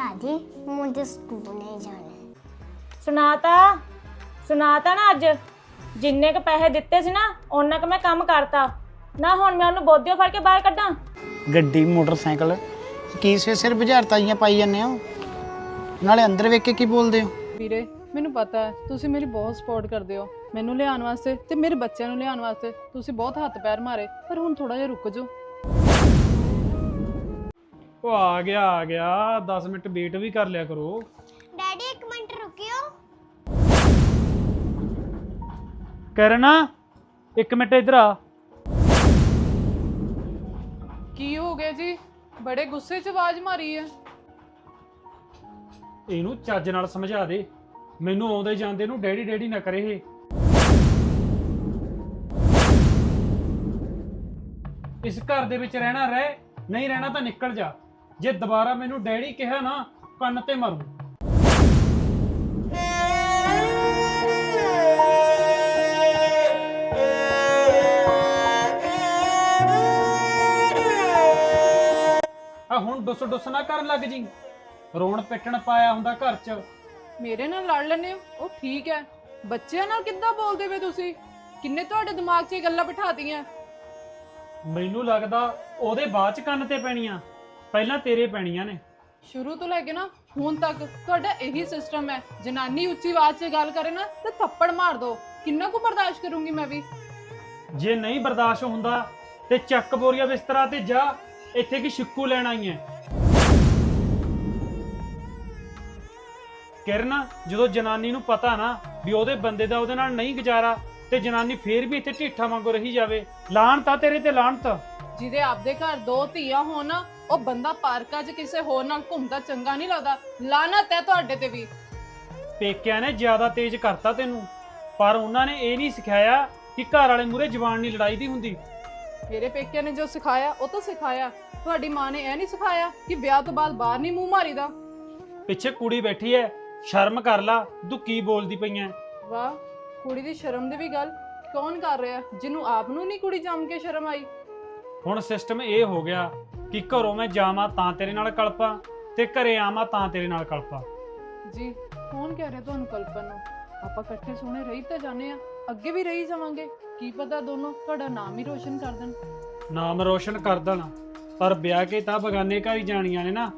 ਦਾਦੀ ਮੁੰਡੇ ਸਕੂਲ ਨਹੀਂ ਜਾਣਾ। ਸੁਣਾਤਾ ਸੁਣਾਤਾ ਨਾ ਅੱਜ। ਜਿੰਨੇ ਕ ਪੈਸੇ ਦਿੱਤੇ ਸੀ ਨਾ ਉਹਨਾਂ ਕ ਮੈਂ ਕੰਮ ਕਰਤਾ। ਨਾ ਹੁਣ ਮੈਂ ਉਹਨੂੰ ਬੋਧਿਓ ਫੜ ਕੇ ਬਾਹਰ ਕੱਢਾਂ। ਗੱਡੀ ਮੋਟਰਸਾਈਕਲ ਕੀ ਸੇ ਸਿਰ ਬੁਝਾਰਤਾਈਆਂ ਪਾਈ ਜਾਂਦੇ ਹੋ? ਨਾਲੇ ਅੰਦਰ ਵੇਖ ਕੇ ਕੀ ਬੋਲਦੇ ਹੋ? ਵੀਰੇ ਮੈਨੂੰ ਪਤਾ ਤੁਸੀਂ ਮੇਰੀ ਬਹੁਤ ਸਪੋਰਟ ਕਰਦੇ ਹੋ। ਮੈਨੂੰ ਲਿਆਉਣ ਵਾਸਤੇ ਤੇ ਮੇਰੇ ਬੱਚਿਆਂ ਨੂੰ ਲਿਆਉਣ ਵਾਸਤੇ ਤੁਸੀਂ ਬਹੁਤ ਹੱਥ ਪੈਰ ਮਾਰੇ ਪਰ ਹੁਣ ਥੋੜਾ ਜਿਹਾ ਰੁਕ ਜਾਓ। ਉਹ ਆ ਗਿਆ ਆ ਗਿਆ। 10 ਮਿੰਟ ਵੇਟ ਵੀ ਕਰ ਲਿਆ ਕਰੋ। ਡੈਡੀ 1 ਮਿੰਟ ਰੁਕਿਓ। ਕਰਨਾ 1 ਮਿੰਟ ਇਧਰ ਆ। ਕੀ ਹੋ ਗਿਆ ਜੀ? ਬੜੇ ਗੁੱਸੇ 'ਚ ਆਵਾਜ਼ ਮਾਰੀ ਹੈ ਇਹਨੂੰ ਚੱਜ ਨਾਲ ਸਮਝਾ ਦੇ। ਮੈਨੂੰ ਆਉਂਦੇ ਜਾਂਦੇ ਨੂੰ ਡੈਡੀ ਡੈਡੀ ਨਾ ਕਰੇ ਇਹ। ਇਸ ਘਰ ਦੇ ਵਿੱਚ ਰਹਿਣਾ ਰਹਿ। ਨਹੀਂ ਰਹਿਣਾ ਤਾਂ ਨਿਕਲ ਜਾ। ਜੇ ਦੁਬਾਰਾ ਮੈਨੂੰ ਡੈਡੀ ਕਿਹਾ ਨਾ ਕੰਨ ਤੇ ਮਾਰੂ। ਆ ਹੁਣ ਡੁੱਸ ਡੁੱਸ ਨਾ ਕਰਨ ਲੱਗ ਜੀ। ਰੋਣ ਪਿੱਟਣ ਪਾਇਆ ਹੁੰਦਾ ਘਰ 'ਚ। ਮੇਰੇ ਨਾਲ ਲੜ ਹੋ? ਉਹ ਠੀਕ ਹੈ। ਬੱਚਿਆਂ ਨਾਲ ਕਿੱਦਾਂ ਬੋਲਦੇ ਵੇ ਤੁਸੀਂ? ਕਿੰਨੇ ਤੁਹਾਡੇ ਦਿਮਾਗ 'ਚ ਇਹ ਗੱਲਾਂ ਬਿਠਾਤੀਆਂ? ਮੈਨੂੰ ਲੱਗਦਾ ਉਹਦੇ ਬਾਅਦ 'ਚ ਕੰਨ ਤੇ ਪੈਣੀਆਂ। ਪਹਿਲਾਂ ਤੇਰੇ ਪੈਣੀਆਂ ਨੇ। ਸ਼ੁਰੂ ਤੋਂ ਲੈ ਕੇ ਨਾ ਹੁਣ ਤੱਕ ਤੁਹਾਡਾ ਇਹੀ ਸਿਸਟਮ ਹੈ। ਜਨਾਨੀ ਉੱਚੀ ਆਵਾਜ਼ 'ਚ ਗੱਲ ਕਰੇ ਨਾ ਤੇ ਥੱਪੜ ਮਾਰ ਦੋ। ਕਿੰਨਾ ਕੁ ਬਰਦਾਸ਼ਤ ਕਰੂੰਗੀ ਮੈਂ ਵੀ? ਜੇ ਨਹੀਂ ਬਰਦਾਸ਼ਤ ਹੁੰਦਾ ਤੇ ਚੱਕ ਬੋਰੀਆ ਬਿਸਤਰਾ ਤੇ ਜਾ। ਇੱਥੇ ਕੀ ਸ਼ਿੱਕੂ ਲੈਣ ਆਈ ਐ? ਕਿਰਨ ਜਦੋਂ ਜਨਾਨੀ ਨੂੰ ਪਤਾ ਨਾ ਵੀ ਉਹਦੇ ਬੰਦੇ ਦਾ ਉਹਦੇ ਨਾਲ ਨਹੀਂ ਗੁਜ਼ਾਰਾ ਤੇ ਜਨਾਨੀ ਫੇਰ ਵੀ ਇੱਥੇ ਢੀਠਾ ਵਾਂਗੂ ਰਹੀ ਜਾਵੇ। ਲਾਹਣਤ ਆ ਤੇਰੇ ਤੇ ਲਾਹਣਤ ਜਿਹਦੇ ਆਪਦੇ ਘਰ ਦੋ ਧੀਆਂ ਹੋਣ ਉਹ ਬੰਦਾ ਪਾਰਕਾਂ 'ਚ ਕਿਸੇ ਹੋਰ ਨਾਲ ਘੁੰਮਦਾ ਚੰਗਾ ਨਹੀਂ ਲੱਗਦਾ ਲਾਨਤ ਹੈ ਤੁਹਾਡੇ ਤੇ ਵੀ। ਪੇਕਿਆਂ ਨੇ ਜ਼ਿਆਦਾ ਤੇਜ਼ ਕਰਤਾ ਤੈਨੂੰ ਪਰ ਉਹਨਾਂ ਨੇ ਇਹ ਨਹੀਂ ਸਿਖਾਇਆ ਕਿ ਘਰ ਵਾਲੇ ਮੂਰੇ ਜਵਾਨ ਨਹੀਂ ਲੜਾਈ ਦੀ ਹੁੰਦੀ। ਮੇਰੇ ਪੇਕਿਆਂ ਨੇ ਜੋ ਸਿਖਾਇਆ ਉਹ ਤਾਂ ਸਿਖਾਇਆ। ਤੁਹਾਡੀ ਮਾਂ ਨੇ ਇਹ ਨਹੀਂ ਸਿਖਾਇਆ ਕਿ ਵਿਆਹ ਤੋਂ ਬਾਅਦ ਬਾਹਰ ਨਹੀਂ ਮੂੰਹ ਮਾਰੀਦਾ। ਪਿੱਛੇ ਕੁੜੀ ਬੈਠੀ ਐ ਸ਼ਰਮ ਕਰ ਲਾ ਤੂੰ ਕੀ ਬੋਲਦੀ ਪਈਆਂ ਵਾਹ ਕੁੜੀ ਦੀ ਸ਼ਰਮ ਦੀ ਵੀ ਗੱਲ। ਕੌਣ ਕਰ ਰਿਹਾ? ਜਿਹਨੂੰ ਆਪ ਨੂੰ ਨਹੀਂ ਕੁੜੀ ਜੰਮ ਕੇ ਸ਼ਰਮ ਆਈ। ਹੁਣ ਸਿਸਟਮ ਇਹ ਹੋ ਗਿਆ ਕਿ ਘਰੋਂ ਮੈਂ ਜਾਵਾਂ ਤਾਂ ਤੇਰੇ ਨਾਲ ਕਲਪਾਂ ਤੇ ਘਰੇ ਆਵਾਂ ਤਾਂ ਤੇਰੇ ਨਾਲ ਕਲਪਾਂ। ਜੀ ਕੌਣ ਕਹਿ ਰਿਹਾ ਤੁਹਾਨੂੰ ਕਲਪਨ ਨੂੰ? ਆਪਾਂ ਇਕੱਠੇ ਸੋਹਣੇ ਰਹੀ ਤਾਂ ਜਾਣੇ ਆ ਅੱਗੇ ਵੀ ਰਹੀ ਜਾਵਾਂਗੇ। ਕੀ ਪਤਾ ਦੋਨੋਂ ਤੁਹਾਡਾ ਨਾਮ ਹੀ ਰੋਸ਼ਨ ਕਰ ਦੇਣ। ਨਾਮ ਰੋਸ਼ਨ ਕਰ ਦੇਣਾ। ਪਰ ਵਿਆਹ ਕੇ ਤਾਂ ਬਗਾਨੇ ਘਰ ਹੀ ਜਾਣੀਆਂ ਨੇ ਨਾ।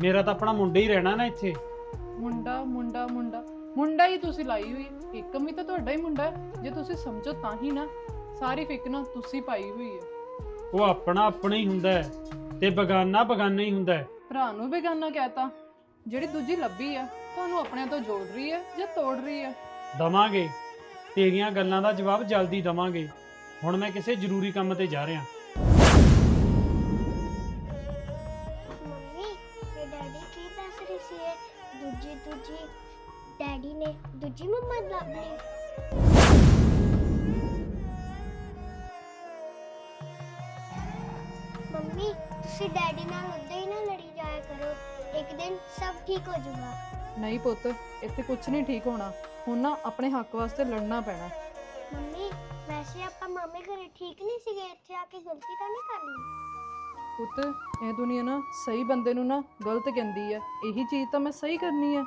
ਮੇਰਾ ਤਾਂ ਆਪਣਾ ਮੁੰਡਾ ਹੀ ਰਹਿਣਾ ਨਾ ਇੱਥੇ। ਮੁੰਡਾ ਮੁੰਡਾ ਮੁੰਡਾ। ਮੁੰਡਾ ਹੀ ਤੁਸੀਂ ਲਾਈ ਹੋਈ। ਇੱਕਮ ਹੀ ਤਾਂ ਤੁਹਾਡਾ ਹੀ ਮੁੰਡਾ ਹੈ। ਜੇ ਤੁਸੀਂ ਸਮਝੋ ਤਾਂ ਹੀ ਨਾ। ਸਾਰੀ ਫਿਕਰ ਨਾ ਤੁਸੀਂ ਪਾਈ ਹੋਈ ਹੈ। ਉਹ ਆਪਣਾ ਆਪਣਾ ਹੀ ਹੁੰਦਾ ਤੇ ਬਗਾਨਾ ਬਗਾਨਾ ਹੀ ਹੁੰਦਾ ਭਰਾ ਨੂੰ ਬੇਗਾਨਾ ਕਹਤਾ ਜਿਹੜੀ ਦੂਜੀ ਲੱਭੀ ਆ ਤੁਹਾਨੂੰ ਆਪਣੇ ਤੋਂ ਜੋੜ ਰਹੀ ਹੈ ਜਾਂ ਤੋੜ ਰਹੀ ਹੈ ਦਵਾਂਗੇ। ਤੇਰੀਆਂ ਗੱਲਾਂ ਦਾ ਜਵਾਬ ਜਲਦੀ ਦਵਾਂਗੇ। ਹੁਣ ਮੈਂ ਕਿਸੇ ਜ਼ਰੂਰੀ ਕੰਮ ਤੇ ਜਾ ਰਿਹਾ। ਮੰਮੀ ਤੇ ਡੈਡੀ ਨੇ ਦੂਜੀ ਮੰਮਾ ਲੱਭ ਲਈ। ਤੁਸੀਂ ਡੈਡੀ ਨਾਲ ਉਦਾਂ ਹੀ ਨਾ ਲੜੀ ਜਾਇਆ ਕਰੋ। ਇੱਕ ਦਿਨ ਸਭ ਠੀਕ ਹੋ ਜਾਊਗਾ। ਨਹੀਂ ਪੁੱਤ ਇੱਥੇ ਕੁਝ ਨਹੀਂ ਠੀਕ ਹੋਣਾ। ਹੁਣ ਨਾ ਆਪਣੇ ਹੱਕ ਵਾਸਤੇ ਲੜਨਾ ਪੈਣਾ। ਮੰਮੀ ਵੈਸੇ ਆਪਾਂ ਮਾਮੇ ਘਰੇ ਠੀਕ ਨਹੀਂ ਸੀਗੇ ਇੱਥੇ ਆ ਕੇ ਗਲਤੀ ਤਾਂ ਨਹੀਂ ਕਰ ਲਈ ਪੁੱਤ ਇਹ ਦੁਨੀਆ ਨਾ ਸਹੀ ਬੰਦੇ ਨੂੰ ਨਾ ਗਲਤ ਕਹਿੰਦੀ ਹੈ ਇਹੀ ਚੀਜ਼ ਤਾਂ ਮੈਂ ਸਹੀ ਕਰਨੀ ਹੈ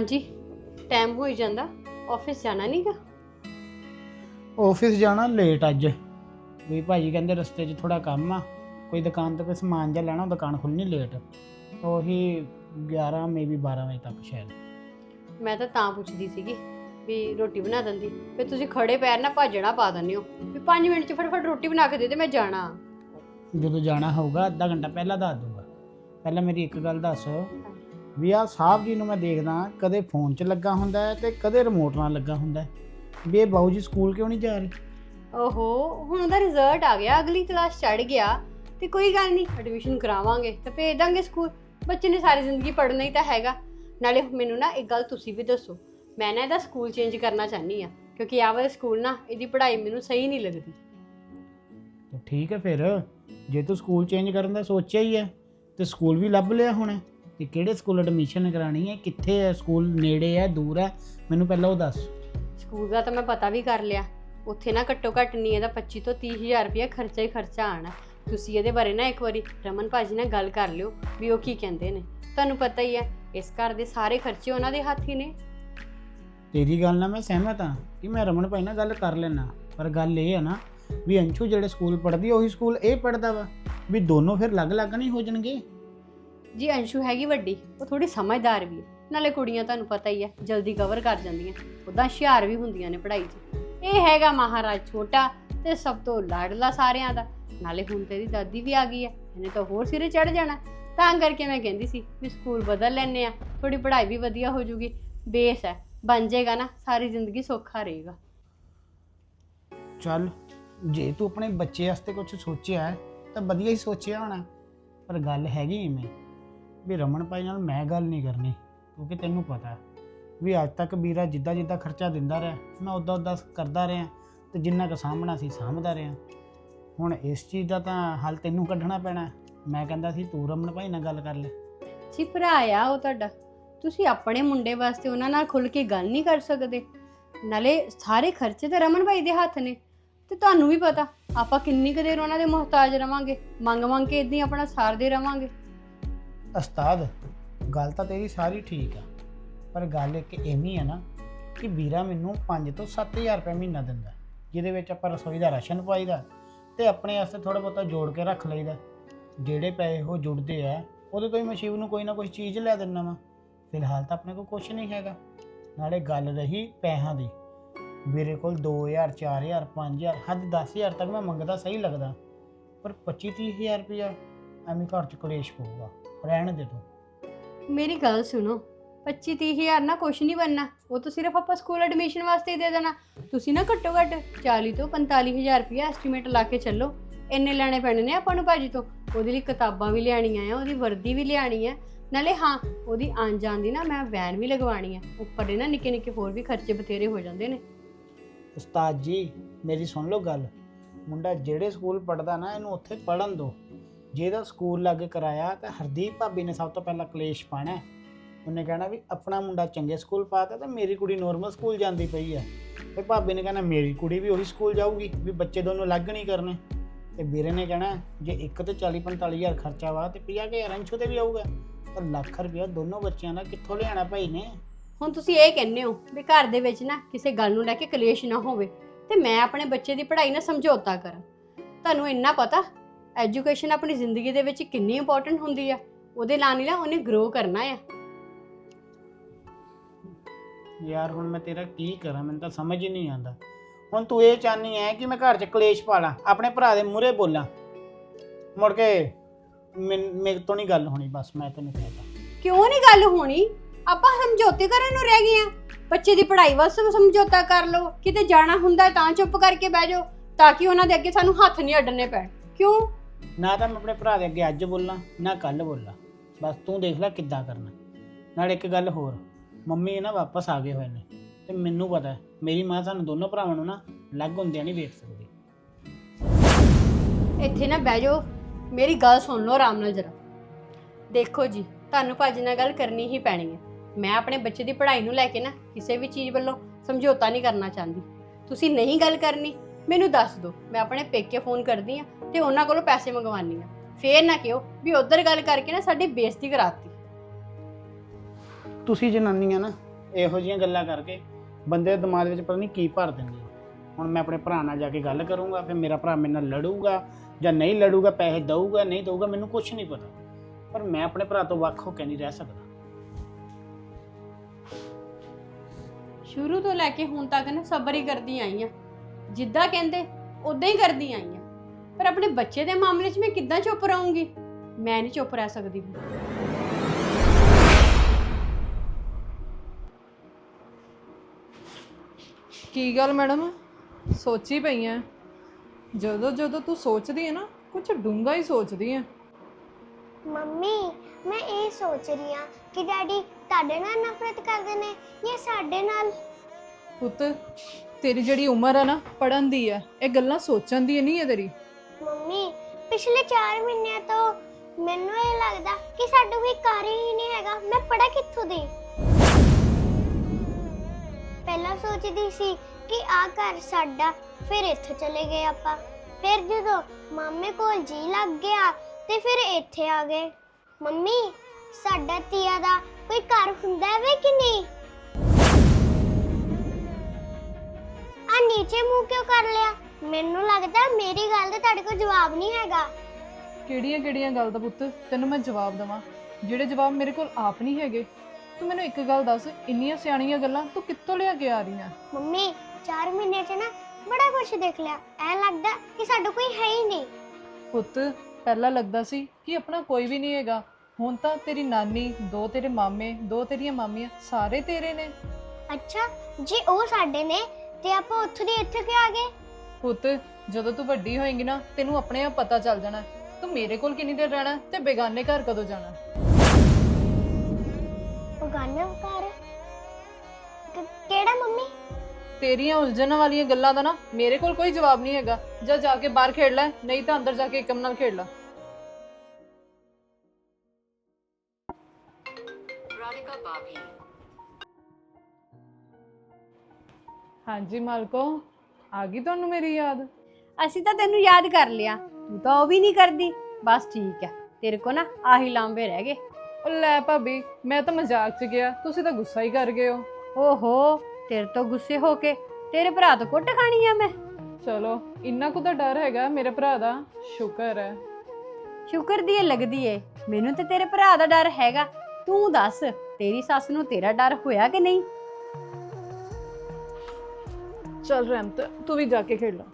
ਹਾਂਜੀ ਟਾਈਮ ਹੋਈ ਜਾਂਦਾ। ਆਫਿਸ ਜਾਣਾ ਨਹੀਂਗਾ ਆਫਿਸ ਜਾਣਾ ਲੇਟ ਅੱਜ। ਵੀ ਭਾਜੀ ਕਹਿੰਦੇ ਰਸਤੇ 'ਚ ਥੋੜਾ ਕੰਮ ਆ। ਕੋਈ ਦੁਕਾਨ ਤੋਂ ਕੋਈ ਸਮਾਨ ਜਿਹਾ ਲੈਣਾ ਦੁਕਾਨ ਖੁੱਲਣੀ ਲੇਟ ਉਹੀ 11 ਮੇਬੀ 12 ਵਜੇ ਤੱਕ ਸ਼ਾਇਦ। ਮੈਂ ਤਾਂ ਤਾਂ ਪੁੱਛਦੀ ਸੀਗੀ ਵੀ ਰੋਟੀ ਬਣਾ ਦਿੰਦੀ। ਫਿਰ ਤੁਸੀਂ ਖੜੇ ਪੈਰ ਨਾ ਭਾਜਣਾ ਪਾ ਦਿੰਦੇ ਹੋ। ਵੀ 5 ਮਿੰਟ ਚ ਫਟਾਫਟ ਰੋਟੀ ਬਣਾ ਕੇ ਦੇ ਦੇ ਮੈਂ ਜਾਣਾ। ਜਦੋਂ ਜਾਣਾ ਹੋਊਗਾ ਅੱਧਾ ਘੰਟਾ ਪਹਿਲਾਂ ਦੱਸ ਦੂੰਗਾ ਪਹਿਲਾਂ ਮੇਰੀ ਇੱਕ ਗੱਲ ਦੱਸ। ਵੀ ਆ ਸਾਹਿਬ ਜੀ ਨੂੰ ਮੈਂ ਦੇਖਦਾ ਕਦੇ ਫੋਨ 'ਚ ਲੱਗਾ ਹੁੰਦਾ ਹੈ ਤੇ ਕਦੇ ਰਿਮੋਟ ਨਾਲ ਲੱਗਾ ਹੁੰਦਾ ਹੈ। ਵੀ ਇਹ ਬਾਊ ਜੀ ਸਕੂਲ ਕਿਉਂ ਨਹੀਂ ਜਾ ਰਹੇ? ਓਹੋ ਹੁਣ ਉਹਦਾ ਰਿਜ਼ਲਟ ਆ ਗਿਆ ਅਗਲੀ ਕਲਾਸ ਚੜ ਗਿਆ ਤੇ ਕੋਈ ਗੱਲ ਨਹੀਂ ਐਡਮਿਸ਼ਨ ਕਰਾਵਾਂਗੇ ਤੇ ਭੇਜ ਦਾਂਗੇ ਸਕੂਲ ਬੱਚੇ ਨੇ ਸਾਰੀ ਜ਼ਿੰਦਗੀ ਪੜ੍ਹਨਾ ਹੀ ਤਾਂ ਹੈਗਾ। ਨਾਲੇ ਮੈਨੂੰ ਨਾ ਇੱਕ ਗੱਲ ਤੁਸੀਂ ਵੀ ਦੱਸੋ ਮੈਂ ਨਾ ਇਹਦਾ ਸਕੂਲ ਚੇਂਜ ਕਰਨਾ ਚਾਹਨੀ ਆ ਕਿਉਂਕਿ ਆਹ ਵਾਲਾ ਸਕੂਲ ਨਾ ਇਹਦੀ ਪੜ੍ਹਾਈ ਮੈਨੂੰ ਸਹੀ ਨਹੀਂ ਲੱਗਦੀ। ਠੀਕ ਹੈ ਫਿਰ ਜੇ ਤੂੰ ਸਕੂਲ ਚੇਂਜ ਕਰਨ ਦਾ ਸੋਚਿਆ ਹੀ ਹੈ ਤੇ ਸਕੂਲ ਵੀ ਲੱਭ ਲਿਆ ਹੋਣਾ ਤੇ ਕਿਹੜੇ ਸਕੂਲ ਐਡਮਿਸ਼ਨ ਕਰਾਣੀ ਹੈ ਕਿੱਥੇ ਹੈ ਸਕੂਲ ਨੇੜੇ ਹੈ ਦੂਰ ਹੈ ਮੈਨੂੰ ਪਹਿਲਾਂ ਉਹ ਦੱਸ। ਸਕੂਲ ਦਾ ਤਾਂ ਮੈਂ ਪਤਾ ਵੀ ਕਰ ਲਿਆ। ਉੱਥੇ ਨਾ ਘੱਟੋ ਘੱਟ ਨਹੀਂ ਇਹਦਾ 25 ਤੋਂ 30000 ਰੁਪਏ ਖਰਚਾ ਹੀ ਖਰਚਾ ਆਣਾ ਤੁਸੀਂ ਇਹਦੇ ਬਾਰੇ ਨਾ ਇੱਕ ਵਾਰੀ ਰਮਨ ਭਾਜੀ ਨਾਲ ਗੱਲ ਕਰ ਲਿਓ ਵੀ ਉਹ ਕੀ ਕਹਿੰਦੇ ਨੇ। ਤੁਹਾਨੂੰ ਪਤਾ ਹੀ ਹੈ ਇਸ ਘਰ ਦੇ ਸਾਰੇ ਖਰਚੇ ਉਹਨਾਂ ਦੇ ਹੱਥ ਹੀ ਨੇ। ਤੇਰੀ ਗੱਲ ਨਾਲ ਮੈਂ ਸਹਿਮਤ ਹਾਂ ਕਿ ਮੈਂ ਰਮਨ ਭਾਈ ਨਾਲ ਗੱਲ ਕਰ ਲੈਣਾ ਪਰ ਗੱਲ ਇਹ ਹੈ ਨਾ ਵੀ ਅੰਸ਼ੂ ਜਿਹੜੇ ਸਕੂਲ ਪੜ੍ਹਦੀ ਉਹੀ ਸਕੂਲ ਇਹ ਪੜ੍ਹਦਾ ਵਾ ਵੀ ਦੋਨੋਂ ਫਿਰ ਅਲੱਗ-ਅਲੱਗ ਨਹੀਂ ਹੋ ਜਾਣਗੇ? ਜੀ ਅੰਸ਼ੂ ਹੈਗੀ ਵੱਡੀ, ਉਹ ਥੋੜੀ ਸਮਝਦਾਰ ਵੀ ਹੈ। ਨਾਲੇ ਕੁੜੀਆਂ ਤੁਹਾਨੂੰ ਪਤਾ ਹੀ ਹੈ, ਜਲਦੀ ਕਵਰ ਕਰ ਜਾਂਦੀਆਂ। ਉਦਾਂ ਹੁਸ਼ਿਆਰ ਵੀ ਹੁੰਦੀਆਂ ਨੇ ਪੜ੍ਹਾਈ 'ਚ। ਇਹ ਹੈਗਾ ਮਹਾਰਾਜ ਛੋਟਾ ਤੇ ਸਭ ਤੋਂ ਲਾਡਲਾ ਸਾਰਿਆਂ ਦਾ। ਨਾਲੇ ਹੁਣ ਤੇਰੀ ਦਾਦੀ ਵੀ ਆ ਗਈ ਹੈ, ਇਹਨੇ ਤਾਂ ਹੋਰ ਸਿਰੇ ਚੜ ਜਾਣਾ। ਤਾਂ ਕਰਕੇ ਮੈਂ ਕਹਿੰਦੀ ਸੀ ਵੀ ਸਕੂਲ ਬਦਲ ਲੈਨੇ ਆ ਥੋੜੀ ਪੜ੍ਹਾਈ ਵੀ ਵਧੀਆ ਹੋ ਜੂਗੀ। ਬੇਸ ਹੈ, ਬਣ ਜਾਏਗਾ ਨਾ, ਸਾਰੀ ਜ਼ਿੰਦਗੀ ਸੌਖਾ ਰਹੇਗਾ। ਚੱਲ, ਜੇ ਤੂੰ ਆਪਣੇ ਬੱਚੇ ਵਾਸਤੇ ਕੁਝ ਸੋਚਿਆ ਹੈ, ਤਾਂ ਵਧੀਆ ਹੀ ਸੋਚਿਆ ਹੋਣਾ। ਪਰ ਗੱਲ ਹੈਗੀ ਇਵੇਂ ਵੀ ਰਮਨ ਭਾਈ ਨਾਲ ਮੈਂ ਗੱਲ ਨਹੀਂ ਕਰਨੀ, ਕਿਉਂਕਿ ਤੈਨੂੰ ਪਤਾ ਵੀ ਅੱਜ ਤੱਕ ਵੀਰਾ ਜਿੱਦਾਂ ਜਿੱਦਾਂ ਖਰਚਾ ਦਿੰਦਾ ਰਿਹਾ, ਮੈਂ ਉਦਾਂ ਉਦਾਂ ਕਰਦਾ ਰਿਹਾ ਤੇ ਜਿੰਨਾ ਕੁ ਸਾਂਭਣਾ ਸੀ ਸਾਂਭਦਾ ਰਿਹਾ। ਹੁਣ ਇਸ ਚੀਜ਼ ਦਾ ਤਾਂ ਹੱਲ ਤੈਨੂੰ ਕੱਢਣਾ ਪੈਣਾ ਮੈਂ ਕਹਿੰਦਾ ਸੀ, ਤੂੰ ਰਮਨ ਭਾਈ ਨਾਲ ਗੱਲ ਕਰ ਲੈ। ਜੀ, ਭਰਾ ਆ ਉਹ ਤੁਹਾਡਾ। ਤੁਸੀਂ ਆਪਣੇ ਮੁੰਡੇ ਵਾਸਤੇ ਉਹਨਾਂ ਨਾਲ ਖੁੱਲ ਕੇ ਗੱਲ ਨਹੀਂ ਕਰ ਸਕਦੇ। ਨਾਲੇ ਸਾਰੇ ਖਰਚੇ ਤਾਂ ਰਮਨ ਭਾਈ ਦੇ ਹੱਥ ਨੇ। ਤੇ ਤੁਹਾਨੂੰ ਵੀ ਪਤਾ, ਆਪਾਂ ਕਿੰਨੀ ਕੁ ਦੇਰ ਉਹਨਾਂ ਦੇ ਮੁਹਤਾਜ ਰਵਾਂਗੇ? ਮੰਗ ਮੰਗ ਕੇ ਇਦਾਂ ਆਪਣਾ ਸਾਰਦੇ ਰਵਾਂਗੇ। ਉਸਤਾਦ, ਗੱਲ ਤਾਂ ਤੇਰੀ ਸਾਰੀ ਠੀਕ ਆ, ਪਰ ਗੱਲ ਇੱਕ ਐਵੇਂ ਆ ਨਾ ਕਿ ਵੀਰਾ ਮੈਨੂੰ 5 ਤੋਂ 7000 ਰੁਪਏ ਮਹੀਨਾ ਦਿੰਦਾ, ਜਿਹਦੇ ਵਿੱਚ ਆਪਾਂ ਰਸੋਈ ਦਾ ਰਾਸ਼ਨ ਪਾਈਦਾ ਤੇ ਆਪਣੇ ਵਾਸਤੇ ਥੋੜਾ ਬਹੁਤਾ ਜੋੜ ਕੇ ਰੱਖ ਲਈਦਾ। ਜਿਹੜੇ ਪੈਸੇ ਉਹ ਜੁੜਦੇ ਆ, ਉਹਦੇ ਤੋਂ ਹੀ ਮੈਂ ਸ਼ਿਵ ਨੂੰ ਕੋਈ ਨਾ ਕੋਈ ਚੀਜ਼ ਲੈ ਦਿੰਦਾ ਵਾ। ਫਿਲਹਾਲ ਤਾਂ ਆਪਣੇ ਕੋਲ ਕੁਝ ਨਹੀਂ ਹੈਗਾ। ਨਾਲੇ ਗੱਲ ਰਹੀ ਪੈਸਿਆਂ ਦੀ। ਮੇਰੇ ਕੋਲ 2000 4000 5000 ਹੱਦ 10000 ਤੱਕ ਮੈਂ ਮੰਗਦਾ ਸਹੀ ਲੱਗਦਾ। ਪਰ 25 30000 ਰੁਪਇਆ ਐਵੇਂ ਘਰ ਚ ਕਲੇਸ਼ ਪਊਗਾ। ਰਹਿਣ ਦੇ ਤੂੰ। ਮੇਰੀ ਗੱਲ ਸੁਣੋ 25 30 ਹਜ਼ਾਰ ਨਾ ਕੁਛ ਨਹੀਂ ਬਣਨਾ ਉਹ ਤਾਂ ਸਿਰਫ ਆਪਾਂ ਸਕੂਲ ਐਡਮਿਸ਼ਨ ਵਾਸਤੇ ਹੀ ਦੇ ਦੇਣਾ। ਤੁਸੀਂ ਨਾ ਘੱਟੋ ਘੱਟ 40 ਤੋਂ 45 ਹਜ਼ਾਰ ਰੁਪਇਆ ਐਸਟੀਮੇਟ ਲਾ ਕੇ ਚੱਲੋ। ਇੰਨੇ ਲੈਣੇ ਪੈਣੇ ਨੇ ਆਪਾਂ ਨੂੰ ਭਾਜੀ ਤੋਂ। ਉਹਦੇ ਲਈ ਕਿਤਾਬਾਂ ਵੀ ਲਿਆਣੀਆਂ ਆ ਉਹਦੀ ਵਰਦੀ ਵੀ ਲਿਆਣੀ ਆ। ਨਾਲੇ ਹਾਂ ਉਹਦੀ ਆਉਣ ਜਾਣ ਦੀ ਨਾ ਮੈਂ ਵੈਨ ਵੀ ਲਗਵਾਣੀ ਆ। ਉੱਪਰ ਦੇ ਨਾ ਨਿੱਕੇ ਨਿੱਕੇ ਹੋਰ ਵੀ ਖਰਚੇ ਬਥੇਰੇ ਹੋ ਜਾਂਦੇ ਨੇ। ਉਸਤਾਦ ਜੀ ਮੇਰੀ ਸੁਣ ਲਓ ਗੱਲ। ਮੁੰਡਾ ਜਿਹੜੇ ਸਕੂਲ ਪੜਦਾ ਨਾ ਇਹਨੂੰ ਉੱਥੇ ਪੜਨ ਦਿਓ। ਜੇ ਜਿਹਦਾ ਸਕੂਲ ਲੱਗ ਕਰਾਇਆ ਤਾਂ ਹਰਦੀਪ ਭਾਬੀ ਨੇ ਸਭ ਤੋਂ ਪਹਿਲਾਂ ਕਲੇਸ਼ ਪਾਣਾ ਹੈ। ਉਹਨੇ ਕਹਿਣਾ ਵੀ ਆਪਣਾ ਮੁੰਡਾ ਚੰਗੇ ਸਕੂਲ ਪਾਤਾ ਤੇ ਮੇਰੀ ਕੁੜੀ ਨੋਰਮਲ ਸਕੂਲ ਜਾਂਦੀ ਪਈ ਆ। ਤੇ ਭਾਬੀ ਨੇ ਕਹਿਣਾ ਮੇਰੀ ਕੁੜੀ ਵੀ ਉਹੀ ਸਕੂਲ ਜਾਊਗੀ ਵੀ ਬੱਚੇ ਦੋਨੋਂ ਅਲੱਗ ਨਹੀਂ ਕਰਨੇ। ਤੇ ਵੀਰੇ ਨੇ ਕਹਿਣਾ ਜੇ ਇੱਕ ਤੇ 40 45 ਹਜ਼ਾਰ ਖਰਚਾ ਵਾ ਤੇ 50 ਹਜ਼ਾਰ ਅੰਸ਼ੂ ਤੇ ਵੀ ਆਊਗਾ। ਪਰ ਲੱਖ ਰੁਪਇਆ ਦੋਨੋਂ ਬੱਚਿਆਂ ਦਾ ਕਿੱਥੋਂ ਲਿਆਣਾ ਭਾਈ ਨੇ? ਹੁਣ ਤੁਸੀਂ ਇਹ ਕਹਿੰਦੇ ਹੋ ਵੀ ਘਰ ਦੇ ਵਿੱਚ ਨਾ ਕਿਸੇ ਗੱਲ ਨੂੰ ਲੈ ਕੇ ਕਲੇਸ਼ ਨਾ ਹੋਵੇ ਤੇ ਮੈਂ ਆਪਣੇ ਬੱਚੇ ਦੀ ਪੜ੍ਹਾਈ ਨਾਲ ਸਮਝੌਤਾ ਕਰਾਂ। ਤੁਹਾਨੂੰ ਇੰਨਾ ਪਤਾ ਐਜੂਕੇਸ਼ਨ ਆਪਣੀ ਜ਼ਿੰਦਗੀ ਦੇ ਵਿੱਚ ਕਿੰਨੀ ਇੰਪੋਰਟੈਂਟ ਹੁੰਦੀ ਆ ਉਹਦੇ ਨਾਲ ਹੀ ਨਾ ਉਹਨੇ ਗਰੋ ਕਰਨਾ ਆ। ਯਾਰ ਹੁਣ ਮੈਂ ਤੇਰਾ ਕੀ ਕਰਾਂ ਮੈਨੂੰ ਤਾਂ ਸਮਝ ਹੀ ਨਹੀਂ ਆਉਂਦਾ। ਹੁਣ ਤੂੰ ਇਹ ਚਾਹਨੀ ਹੈ ਕਿ ਮੈਂ ਘਰ 'ਚ ਕਲੇਸ਼ ਪਾ ਲਾਂ ਆਪਣੇ ਭਰਾ ਦੇ ਮੂਹਰੇ ਬੋਲਾਂ। ਮੁੜ ਕੇ ਮੈਨ- ਮੇਰੇ ਤੋਂ ਨਹੀਂ ਗੱਲ ਹੋਣੀ ਬਸ ਮੈਂ ਤੈਨੂੰ ਕਹਿਤਾ। ਕਿਉਂ ਨਹੀਂ ਗੱਲ ਹੋਣੀ? ਆਪਾਂ ਸਮਝੌਤੇ ਕਰਨ ਨੂੰ ਰਹਿ ਗਏ ਆ। ਬੱਚੇ ਦੀ ਪੜ੍ਹਾਈ ਵਾਸਤੇ ਸਮਝੌਤਾ ਕਰ ਲਓ। ਕਿਤੇ ਜਾਣਾ ਹੁੰਦਾ ਤਾਂ ਚੁੱਪ ਕਰਕੇ ਬਹਿ ਜਾਓ ਤਾਂ ਕਿ ਉਹਨਾਂ ਦੇ ਅੱਗੇ ਸਾਨੂੰ ਹੱਥ ਨਹੀਂ ਅੱਡਣੇ ਪੈਣ। ਕਿਉਂ? ਨਾ ਤਾਂ ਮੈਂ ਆਪਣੇ ਭਰਾ ਦੇ ਅੱਗੇ ਅੱਜ ਬੋਲਾਂ ਨਾ ਕੱਲ ਬੋਲਾਂ। ਬਸ ਤੂੰ ਦੇਖ ਲੈ ਕਿੱਦਾਂ ਕਰਨਾ। ਨਾਲ ਇੱਕ ਗੱਲ ਹੋਰ ਮੰਮੀ ਨਾ ਵਾਪਸ ਆ ਗਏ ਹੋਏ ਨੇ ਤੇ ਮੈਨੂੰ ਪਤਾ ਹੈ, ਮੇਰੀ ਮਾਂ ਸਾਨੂੰ ਦੋਨੋਂ ਭਰਾਵਾਂ ਨੂੰ ਨਾ ਅਲੱਗ ਹੁੰਦਿਆਂ ਨਹੀਂ ਵੇਖ ਸਕਦੀ। ਇੱਥੇ ਨਾ ਬਹਿ ਜਾਓ ਮੇਰੀ ਗੱਲ ਸੁਣ ਲਓ ਆਰਾਮ ਨਾਲ ਜਰਾ। ਦੇਖੋ ਜੀ ਤੁਹਾਨੂੰ ਭਾਜੀ ਨਾਲ ਗੱਲ ਕਰਨੀ ਹੀ ਪੈਣੀ ਹੈ। ਮੈਂ ਆਪਣੇ ਬੱਚੇ ਦੀ ਪੜ੍ਹਾਈ ਨੂੰ ਲੈ ਕੇ ਨਾ ਕਿਸੇ ਵੀ ਚੀਜ਼ ਵੱਲੋਂ ਸਮਝੌਤਾ ਨਹੀਂ ਕਰਨਾ ਚਾਹੁੰਦੀ। ਤੁਸੀਂ ਨਹੀਂ ਗੱਲ ਕਰਨੀ ਮੈਨੂੰ ਦੱਸ ਦਿਓ ਮੈਂ ਆਪਣੇ ਪੇਕੇ ਫੋਨ ਕਰਦੀ ਆ ਤੇ ਉਹਨਾਂ ਕੋਲੋਂ ਪੈਸੇ ਮੰਗਵਾਨੀ ਆ ਫੇਰ ਨਾ ਕਿਹੋ ਵੀ ਉਧਰ ਗੱਲ ਕਰਕੇ ਨਾ ਸਾਡੀ ਬੇਇੱਜ਼ਤੀ ਕਰਾਤੀ। ਤੁਸੀਂ ਜਨਾਨੀਆਂ ਨਾ ਇਹੋ ਜਿਹੀਆਂ ਗੱਲਾਂ ਕਰਕੇ ਬੰਦੇ ਦੇ ਦਿਮਾਗ ਵਿੱਚ ਪਤਾ ਨਹੀਂ ਕੀ ਭਰ ਦਿੰਦੇ ਹੋ। ਹੁਣ ਮੈਂ ਆਪਣੇ ਭਰਾ ਨਾਲ ਜਾ ਕੇ ਗੱਲ ਕਰੂੰਗਾ ਫਿਰ ਮੇਰਾ ਭਰਾ ਮੇਰੇ ਨਾਲ ਲੜੂਗਾ ਜਾਂ ਨਹੀਂ ਲੜੂਗਾ ਪੈਸੇ ਦਊਗਾ ਨਹੀਂ ਦਊਗਾ ਮੈਨੂੰ ਕੁਝ ਨਹੀਂ ਪਤਾ। ਪਰ ਮੈਂ ਆਪਣੇ ਭਰਾ ਤੋਂ ਵੱਖ ਹੋ ਕੇ ਨਹੀਂ ਰਹਿ ਸਕਦਾ। ਸ਼ੁਰੂ ਤੋਂ ਲੈ ਕੇ ਹੁਣ ਤੱਕ ਨਾ ਸਬਰ ਹੀ ਕਰਦੀ ਆਈ ਆ। ਜਿੱਦਾਂ ਕਹਿੰਦੇ ਉਦਾਂ ਹੀ ਕਰਦੀ ਆਈ ਆ। ਪਰ ਆਪਣੇ ਬੱਚੇ ਦੇ ਮਾਮਲੇ 'ਚ ਮੈਂ ਕਿੱਦਾਂ ਚੁੱਪ ਰਹੂੰਗੀ? ਮੈਂ ਨਹੀਂ ਚੁੱਪ ਰਹਿ ਸਕਦੀ ਹੁਣ ਕੀ ਗੱਲ ਮੈਡਮ? ਸੋਚੀ ਪਈ ਐ। ਜਦੋਂ ਜਦੋਂ ਤੂੰ ਸੋਚਦੀ ਹੈ ਨਾ ਕੁਝ ਡੂੰਘਾ ਹੀ ਸੋਚਦੀ ਐ। ਮੰਮੀ ਮੈਂ ਇਹ ਸੋਚ ਰਹੀ ਹਾਂ ਕਿ ਡੈਡੀ ਤੁਹਾਡੇ ਨਾਲ ਨਫ਼ਰਤ ਕਰਦੇ ਨੇ ਜਾਂ ਸਾਡੇ ਨਾਲ? ਪੁੱਤ ਤੇਰੀ ਜਿਹੜੀ ਉਮਰ ਹੈ ਨਾ ਪੜਨ ਦੀ ਐ। ਇਹ ਗੱਲਾਂ ਸੋਚਣ ਦੀ ਨਹੀਂ ਐ ਤੇਰੀ? ਮੰਮੀ, ਪਿਛਲੇ 4 ਮਹੀਨਿਆਂ ਤੋਂ ਮੈਨੂੰ ਇਹ ਲੱਗਦਾ ਕਿ ਸਾਡਾ ਕੋਈ ਘਰ ਹੀ ਨਹੀਂ ਹੈਗਾ। ਮੈਂ ਪੜਾ ਕਿੱਥੋਂ ਦੀ? ਪਹਿਲਾਂ ਸੋਚਦੀ ਸੀ ਕਿ ਆ ਘਰ ਸਾਡਾ, ਫਿਰ ਇੱਥੇ ਚਲੇ ਗਏ ਆਪਾਂ। ਫਿਰ ਜਦੋਂ ਮਾਮੇ ਕੋਲ ਜੀ ਲੱਗ ਗਿਆ ਤੇ ਫਿਰ ਇੱਥੇ ਆ ਗਏ। ਮੰਮੀ, ਸਾਡਾ ਤੀਆ ਦਾ ਕੋਈ ਘਰ ਹੁੰਦਾ ਵੇ ਕਿ ਨਹੀਂ? ਆ ਨੀਚੇ ਮੂੰਹ ਕਿਉਂ ਕਰ ਲਿਆ? ਮੈਨੂੰ ਲੱਗਦਾ ਮੇਰੀ ਗੱਲ ਦਾ ਤੁਹਾਡੇ ਕੋਲ ਜਵਾਬ ਨਹੀਂ ਹੈਗਾ। ਕਿਹੜੀਆਂ ਕਿਹੜੀਆਂ ਗੱਲ ਦਾ ਪੁੱਤ? ਤੈਨੂੰ ਮੈਂ ਜਵਾਬ ਦਵਾਂ। ਜਿਹੜੇ ਜਵਾਬ ਮੇਰੇ ਕੋਲ ਆਪ ਨਹੀਂ ਹੈਗੇ ਤੂੰ ਮੈਨੂੰ ਇੱਕ ਗੱਲ ਦੱਸ ਇੰਨੀਆਂ ਸਿਆਣੀਆਂ ਗੱਲਾਂ ਤੂੰ ਕਿੱਥੋਂ ਲਿਆ ਕੇ ਆ ਰਹੀ ਆਂ? ਮੰਮੀ 4 ਮਹੀਨੇ ਚ ਨਾ ਬੜਾ ਕੁਝ ਦੇਖ ਲਿਆ। ਐ ਲੱਗਦਾ ਕਿ ਸਾਡਾ ਕੋਈ ਹੈ ਹੀ ਨਹੀਂ। ਪੁੱਤ ਪਹਿਲਾਂ ਲੱਗਦਾ ਸੀ ਕਿ ਆਪਣਾ ਕੋਈ ਵੀ ਨਹੀਂ ਹੈਗਾ। ਹੁਣ ਤਾਂ ਤੇਰੀ ਨਾਨੀ ਦੋ ਤੇਰੇ ਮਾਮੇ ਦੋ ਤੇਰੀਆਂ ਮਾਮੀਆਂ ਸਾਰੇ ਤੇਰੇ ਨੇ। ਅੱਛਾ ਜੇ ਉਹ ਸਾਡੇ ਨੇ ਤੇ ਆਪਾਂ ਉੱਥੋਂ ਦੀ ਇੱਥੇ ਕਿਉਂ ਆ ਗਏ? ਪੁੱਤ ਜਦੋਂ ਤੂੰ ਵੱਡੀ ਹੋਏਂਗੀ ਨਾ ਤੈਨੂੰ ਆਪਣੇ ਆਪ ਪਤਾ ਚੱਲ ਜਾਣਾ। ਤੂੰ ਮੇਰੇ ਕੋਲ ਕਿੰਨੀ ਦੇਰ ਰਹਿਣਾ ਤੇ ਬੇਗਾਨੇ ਘਰ ਕਦੋਂ ਜਾਣਾ? ਉਹ ਗਾਨਾ ਘਰ? ਕ- ਕਿਹੜਾ ਮੰਮੀ? ਤੇਰੀਆਂ ਉਲਝਣ ਵਾਲੀਆਂ ਗੱਲਾਂ ਦਾ ਨਾ ਮੇਰੇ ਕੋਲ ਕੋਈ ਜਵਾਬ ਨਹੀਂ ਹੈਗਾ। ਜਾ ਜਾ ਕੇ ਬਾਹਰ ਖੇਡ ਲੈ ਨਹੀਂ ਤਾਂ ਅੰਦਰ ਜਾ ਕੇ ਇੱਕਮ ਨਾਲ ਖੇਡ ਲੈ। ਹਾਂਜੀ ਮਾਲਕੋ। ਆ ਗਈ ਤੁਹਾਨੂੰ ਮੇਰੀ ਯਾਦ? ਅਸੀਂ ਤਾਂ ਤੈਨੂੰ ਯਾਦ ਕਰ ਲਿਆ। ਤੂੰ ਤਾਂ ਉਹ ਵੀ ਨਹੀਂ ਕਰਦੀ। ਬਸ ਠੀਕ ਹੈ ਤੇਰੇ ਕੋ ਨਾ ਆਹੀ ਲਾਂਬੇ ਰਹਿ ਗਏ। ਉਹ ਲੈ ਭਾਬੀ ਮੈਂ ਤਾਂ ਮਜ਼ਾਕ 'ਚ ਗਿਆ। ਤੁਸੀਂ ਤਾਂ ਗੁੱਸਾ ਹੀ ਕਰ ਗਏ ਹੋ। ਓਹੋ ਤੇਰੇ ਤੋਂ ਗੁੱਸੇ ਹੋ ਕੇ ਤੇਰੇ ਭਰਾ ਤੋਂ ਕੁੱਟ ਖਾਣੀ ਆ ਮੈਂ। ਚਲੋ ਇੰਨਾ ਕੁ ਤਾਂ ਡਰ ਹੈਗਾ ਮੇਰੇ ਭਰਾ ਦਾ। ਸ਼ੁਕਰ ਹੈ। ਸ਼ੁਕਰ ਦੀ ਇਹ ਲੱਗਦੀ ਏ। ਮੈਨੂੰ ਤੇ ਤੇਰੇ ਭਰਾ ਦਾ ਡਰ ਹੈਗਾ। ਤੂੰ ਦੱਸ ਤੇਰੀ ਸੱਸ ਨੂੰ ਤੇਰਾ ਡਰ ਹੋਇਆ ਕਿ ਨਹੀਂ? ਚੱਲ ਰਹਿਮਤ ਤੂੰ ਵੀ ਜਾ ਕੇ ਖੇਡ ਲੈ।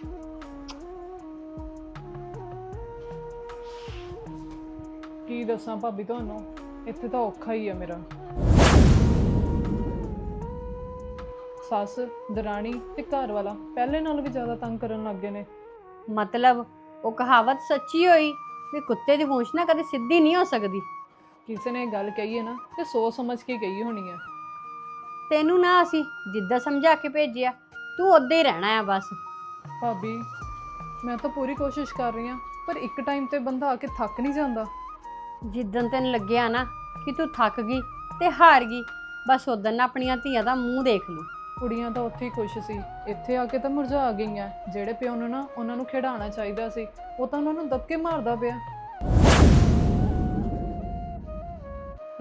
ਕੀ ਦੱਸਾਂ ਭਾਬੀ ਤੁਹਾਨੂੰ? ਇੱਥੇ ਤਾਂ ਔਖਾ ਹੀ ਆ ਮੇਰਾ। ਸੱਸ ਦਰਾਣੀ ਤੇ ਘਰ ਵਾਲਾ ਪਹਿਲੇ ਨਾਲੋਂ ਵੀ ਜ਼ਿਆਦਾ ਤੰਗ ਕਰਨ ਲੱਗ ਗਏ ਨੇ। ਮਤਲਬ ਉਹ ਕਹਾਵਤ ਸੱਚੀ ਹੋਈ ਵੀ ਕੁੱਤੇ ਦੀ ਪੂੰਛ ਨਾ ਕਦੇ ਸਿੱਧੀ ਨਹੀਂ ਹੋ ਸਕਦੀ। ਕਿਸੇ ਨੇ ਇਹ ਗੱਲ ਕਹੀ ਹੈ ਨਾ ਤੇ ਸੋਚ ਸਮਝ ਕੇ ਕਹੀ ਹੋਣੀ ਹੈ। ਤੈਨੂੰ ਨਾ ਅਸੀਂ ਜਿੱਦਾਂ ਸਮਝਾ ਕੇ ਭੇਜਿਆ ਤੂੰ ਉਦਾਂ ਹੀ ਰਹਿਣਾ ਆ ਬਸ। ਭਾਬੀ ਮੈਂ ਤਾਂ ਪੂਰੀ ਕੋਸ਼ਿਸ਼ ਕਰ ਰਹੀ ਹਾਂ ਪਰ ਇੱਕ ਟਾਈਮ ਤੇ ਬੰਦਾ ਆ ਕੇ ਥੱਕ ਨਹੀਂ ਜਾਂਦਾ। ਜਿੱਦਣ ਤੈਨੂੰ ਲੱਗਿਆ ਨਾ ਕਿ ਤੂੰ ਥੱਕ ਗਈ ਤੇ ਹਾਰ ਗਈ ਬਸ ਉਦੋਂ ਨਾ ਆਪਣੀਆਂ ਧੀਆਂ ਦਾ ਮੂੰਹ ਦੇਖ ਲਈ। ਕੁੜੀਆਂ ਤਾਂ ਉੱਥੇ ਹੀ ਖੁਸ਼ ਸੀ। ਇੱਥੇ ਆ ਕੇ ਤਾਂ ਮੁਰਝਾ ਗਈਆਂ। ਜਿਹੜੇ ਪਿਓ ਨੂੰ ਨਾ ਉਹਨਾਂ ਨੂੰ ਖਿਡਾਉਣਾ ਚਾਹੀਦਾ ਸੀ ਉਹ ਤਾਂ ਉਹਨਾਂ ਨੂੰ ਦਬਕੇ ਮਾਰਦਾ ਪਿਆ।